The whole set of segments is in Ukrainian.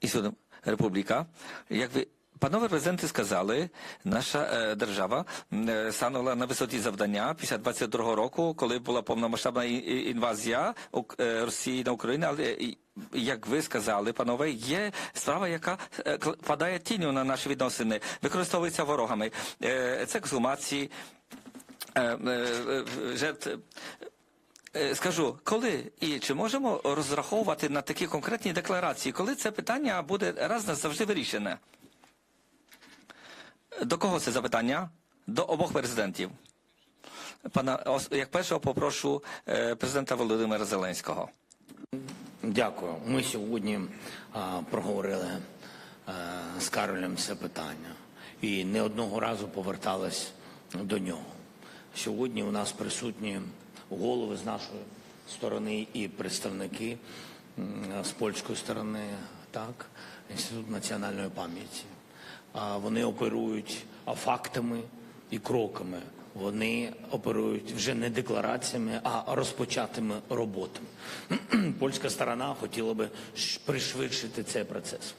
і Судом. Як ви Панове президенти сказали, наша е, держава е, станула на висоті завдання після 22-го року, коли була повномасштабна інвазія е, Росії на Україну. Але як ви сказали, панове, є справа, яка падає тінню на наші відносини, використовується ворогами. Це ексгумації, жертв. Е, Скажу, коли і чи можемо розраховувати на такі конкретні декларації, коли це питання буде раз назавжди вирішене? До кого це запитання? До обох президентів. Пана, як першого попрошу е, президента Володимира Зеленського. Дякую. Ми сьогодні а, проговорили а, з Каролем це питання і не одного разу повертались до нього. Сьогодні у нас присутні голови з нашої сторони і представники з польської сторони, так, Інститут національної пам'яті. Вони оперують фактами і кроками. Вони оперують вже не деклараціями, а розпочатими роботами. Польська сторона хотіла би пришвидшити цей процес.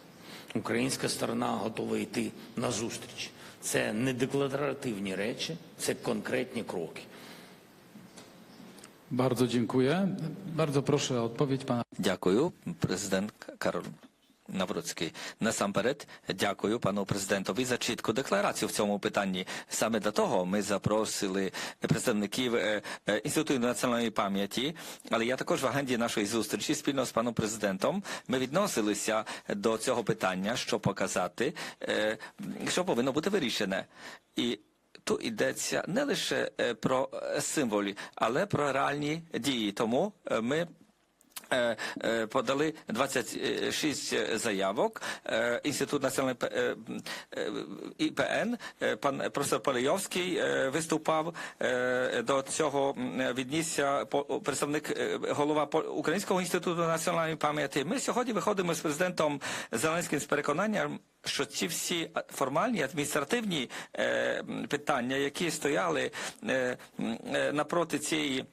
Українська сторона готова йти на зустріч. Це не декларативні речі, це конкретні кроки. Bardzo dziękuję. Bardzo proszę o odpowiedź pana Дякую, президент Карол Навроцький. Насамперед, дякую пану президентові за чітку декларацію в цьому питанні. Саме для того ми запросили представників Інституту національної пам'яті, але я також в агенді нашої зустрічі спільно з паном президентом. Ми відносилися до цього питання, щоб показати, що повинно бути вирішене. І Тут йдеться не лише е, про е, символи, але про реальні дії. Тому е, ми подали 26 заявок. Інститут національної ІПН, пан професор Полейовський е, виступав до цього віднісся представник голова Українського інституту національної пам'яті. Ми сьогодні виходимо з президентом Зеленським з переконанням, що ці всі формальні адміністративні е, питання, які стояли е, е, напроти цієї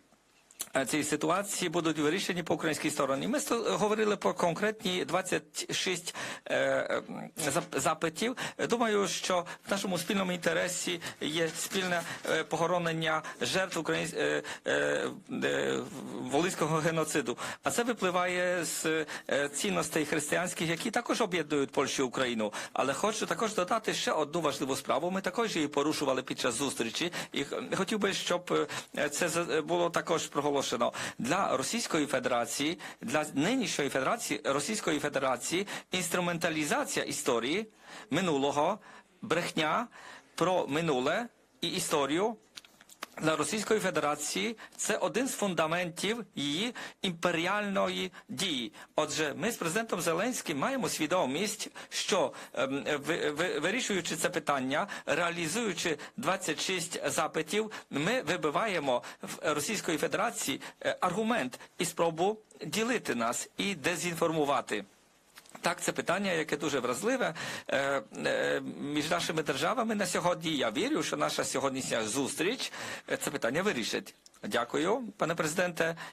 цієї ситуації будуть вирішені по українській стороні. Ми говорили про конкретні 26 е, е, зап- запитів. Думаю, що в нашому спільному інтересі є спільне е, похоронення жертв українсь... е, е, е, волинського геноциду. А це випливає з е, цінностей християнських, які також об'єднують Польщу і Україну. Але хочу також додати ще одну важливу справу. Ми також її порушували під час зустрічі, і хотів би, щоб е, це було також проголошено для Російської Федерації, для нинішньої Федерації Російської Федерації інструменталізація історії минулого, брехня про минуле і історію для Російської Федерації це один з фундаментів її імперіальної дії. Отже, ми з президентом Зеленським маємо свідомість, що ем, ви- ви- вирішуючи це питання, реалізуючи 26 запитів, ми вибиваємо в Російської Федерації е, аргумент і спробу ділити нас і дезінформувати. Так, це питання, яке дуже вразливе е, е, між нашими державами на сьогодні. Я вірю, що наша сьогоднішня зустріч е, це питання вирішить. Дякую, пане президенте,